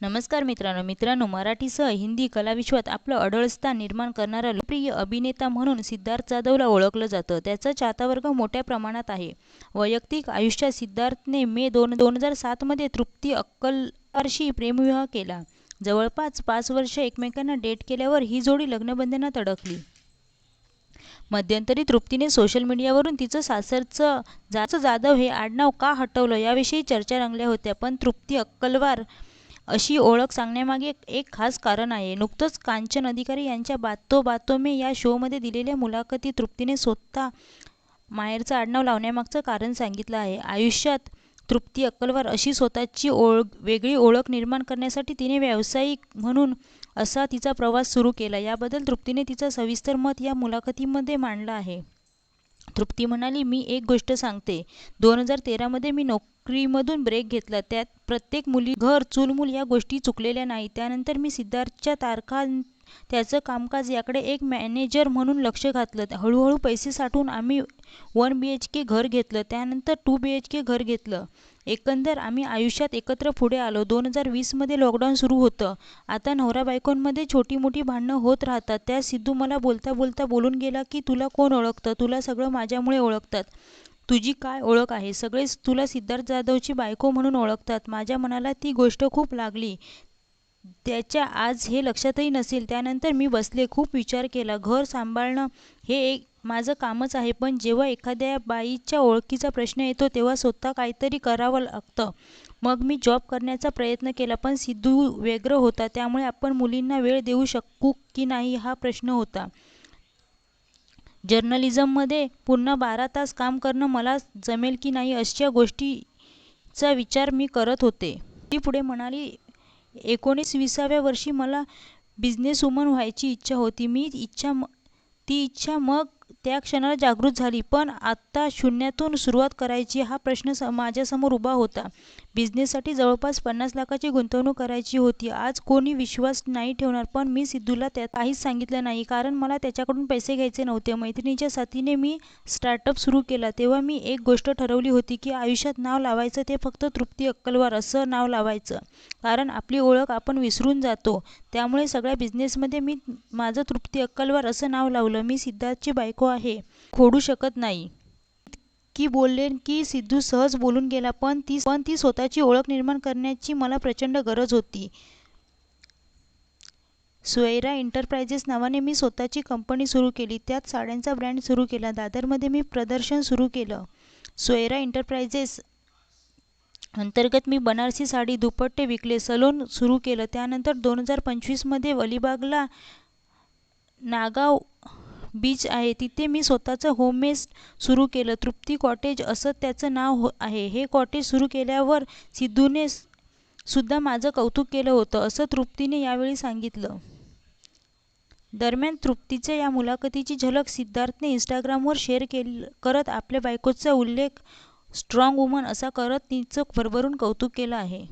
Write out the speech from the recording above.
नमस्कार मित्रांनो मित्रांनो मराठीसह हिंदी कलाविश्वात आपलं अडळस्थान निर्माण करणारा लोकप्रिय अभिनेता म्हणून सिद्धार्थ जाधवला ओळखलं जातं. त्याचा चाहतावर्ग मोठ्या प्रमाणात आहे. वैयक्तिक आयुष्यात सिद्धार्थने मे दोन दोन हजार सातमध्ये तृप्ती अक्कलवारशी प्रेमविवाह केला. जवळपास पाच वर्ष एकमेकांना डेट केल्यावर ही जोडी लग्नबंधनात अडकली. मध्यंतरी तृप्तीने सोशल मीडियावरून तिचं सासरचं जाचं जाधव हे आडनाव का हटवलं याविषयी चर्चा रंगल्या होत्या पण तृप्ती अक्कलवार अशी ओळख सांगण्यामागे एक खास कारण आहे. नुकतंच कांचन अधिकारी यांच्या बातो बातो में या शोमध्ये दिलेल्या मुलाखतीत तृप्तीने स्वतः माहेरचं आडनाव लावण्यामागचं कारण सांगितलं आहे. आयुष्यात तृप्ती अक्कलवार अशी स्वतःची ओळख वेगळी ओळख निर्माण करण्यासाठी तिने व्यावसायिक म्हणून असा तिचा प्रवास सुरू केला. याबद्दल तृप्तीने तिचं सविस्तर मत या मुलाखतीमध्ये मांडलं आहे. तृप्ती म्हणाली मी एक गोष्ट सांगते. दोन हजार तेरामध्ये मी नोकरीमधून ब्रेक घेतला. त्यात प्रत्येक मुली घर चूलमूल या गोष्टी चुकलेल्या नाही त्यानंतर मी सिद्धार्थच्या तारखा त्याचं कामकाज याकडे एक मॅनेजर म्हणून लक्ष घातलं. हळूहळू पैसे साठवून आम्ही वन बी एच के घर घेतलं. त्यानंतर टू बी एच के घर घेतलं. एकंदर आम्ही आयुष्यात एकत्र पुढे आलो. दोन हजार वीसमध्ये लॉकडाऊन सुरू होतं. आता नवरा बायकोंमध्ये छोटी मोठी भांडणं होत राहतात. त्या सिद्धू मला बोलता बोलता बोलून गेला की तुला कोण ओळखतं? तुला सगळं माझ्यामुळे ओळखतात. तुझी काय ओळख आहे? सगळेच तुला सिद्धार्थ जाधवची बायको म्हणून ओळखतात. माझ्या मनाला ती गोष्ट खूप लागली. त्याच्या आज हे लक्षातही नसेल. त्यानंतर मी बसले खूप विचार केला. घर सांभाळणं हे एक माझं कामच आहे पण जेव्हा एखाद्या बाईच्या ओळखीचा प्रश्न येतो तेव्हा स्वतः काहीतरी करावं लागतं. मग मी जॉब करण्याचा प्रयत्न केला पण सिद्धू व्यग्र होता. त्यामुळे आपण मुलींना वेळ देऊ शकू की नाही हा प्रश्न होता. जर्नलिझममध्ये पुन्हा बारा तास काम करणं मला जमेल की नाही अशा गोष्टीचा विचार मी करत होते. ती पुढे म्हणाली एकोणीसविसाव्या वर्षी मला बिझनेसवुमन व्हायची इच्छा होती. मी इच्छा ती इच्छा मग त्या क्षणाला जागृत झाली. पण आत्ता शून्यातून सुरुवात करायची हा प्रश्न स माझ्यासमोर उभा होता. बिझनेससाठी जवळपास पन्नास लाखाची गुंतवणूक करायची होती. आज कोणी विश्वास नाही ठेवणार पण मी सिद्धूला त्यात काहीच सांगितलं नाही. कारण मला त्याच्याकडून पैसे घ्यायचे नव्हते. मैत्रिणीच्या साथीने मी स्टार्टअप सुरू केला. तेव्हा मी एक गोष्ट ठरवली होती की आयुष्यात नाव लावायचं ते फक्त तृप्ती अक्कलवार असं नाव लावायचं. कारण आपली ओळख आपण विसरून जातो. त्यामुळे सगळ्या बिझनेसमध्ये मी माझं तृप्ती अक्कलवार असं नाव लावलं. मी सिद्धार्थची बायको आहे. खोडू शकत नाही. की बोलले की सिद्धू सहज बोलून गेला पण ती पण ती स्वतःची ओळख निर्माण करण्याची मला प्रचंड गरज होती. सोयरा एंटरप्राइजेस नावाने मी स्वतःची कंपनी सुरू केली. त्यात साड्यांचा ब्रँड सुरू केला. दादरमध्ये मी प्रदर्शन सुरू केलं. सोयरा एंटरप्राइजेस अंतर्गत मी बनारसी साडी दुपट्टे विकले सलोन सुरू केलं. त्यानंतर दोन हजार पंचवीसमध्ये अलिबागला नागाव बीच आहे. तिथे मी स्वतःचं होममेस सुरू केलं. तृप्ती कॉटेज असं त्याचं नाव हो आहे. हे कॉटेज सुरू केल्यावर सिद्धूने सुद्धा माझं कौतुक केलं होतं असं तृप्तीने यावेळी सांगितलं. दरम्यान तृप्तीच्या या मुलाखतीची झलक सिद्धार्थने इंस्टाग्रामवर शेअर केल करत आपल्या बायकोचा उल्लेख स्ट्रॉंग वुमन असा करत तिचं भरभरून कौतुक केलं आहे.